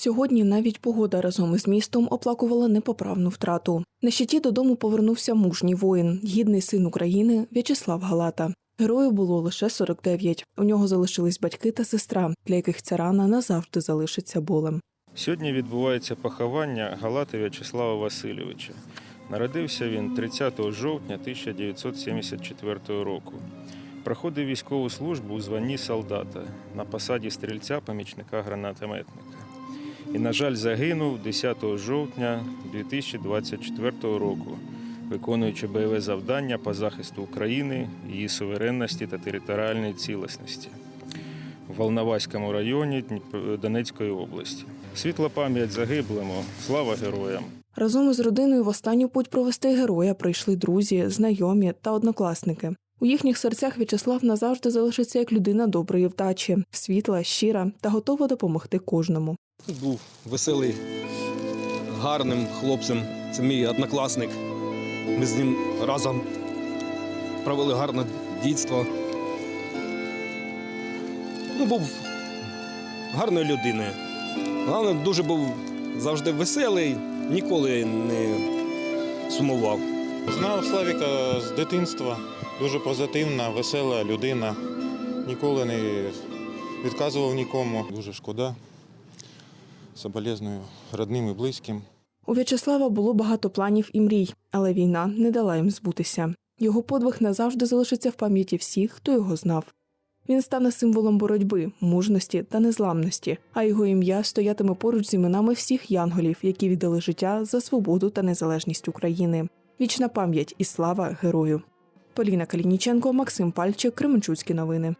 Сьогодні навіть погода разом із містом оплакувала непоправну втрату. На щиті додому повернувся мужній воїн, гідний син України В'ячеслав Галата. Герою було лише 49. У нього залишились батьки та сестра, для яких ця рана назавжди залишиться болем. Сьогодні відбувається поховання Галати В'ячеслава Васильовича. Народився він 30 жовтня 1974 року. Проходив військову службу у званні солдата на посаді стрільця помічника гранатометника. І, на жаль, загинув 10 жовтня 2024 року, виконуючи бойове завдання по захисту України, її суверенності та територіальної цілісності в Волноваському районі Донецької області. Світла пам'ять загиблому, слава героям! Разом із родиною в останню путь провести героя прийшли друзі, знайомі та однокласники. У їхніх серцях В'ячеслав назавжди залишиться як людина доброї вдачі, світла, щира та готова допомогти кожному. Був веселий, гарним хлопцем. Це мій однокласник. Ми з ним разом провели гарне дітство. Ну, був гарною людиною. Головне, дуже був завжди веселий, ніколи не сумував. Знав Славіка з дитинства. Дуже позитивна, весела людина. Ніколи не відказував нікому. Дуже шкода. Соболезную родним і близьким. У В'ячеслава було багато планів і мрій, але війна не дала їм збутися. Його подвиг назавжди залишиться в пам'яті всіх, хто його знав. Він стане символом боротьби, мужності та незламності, а його ім'я стоятиме поруч з іменами всіх янголів, які віддали життя за свободу та незалежність України. Вічна пам'ять і слава герою. Поліна Калініченко, Максим Пальчик, Кременчуцькі новини.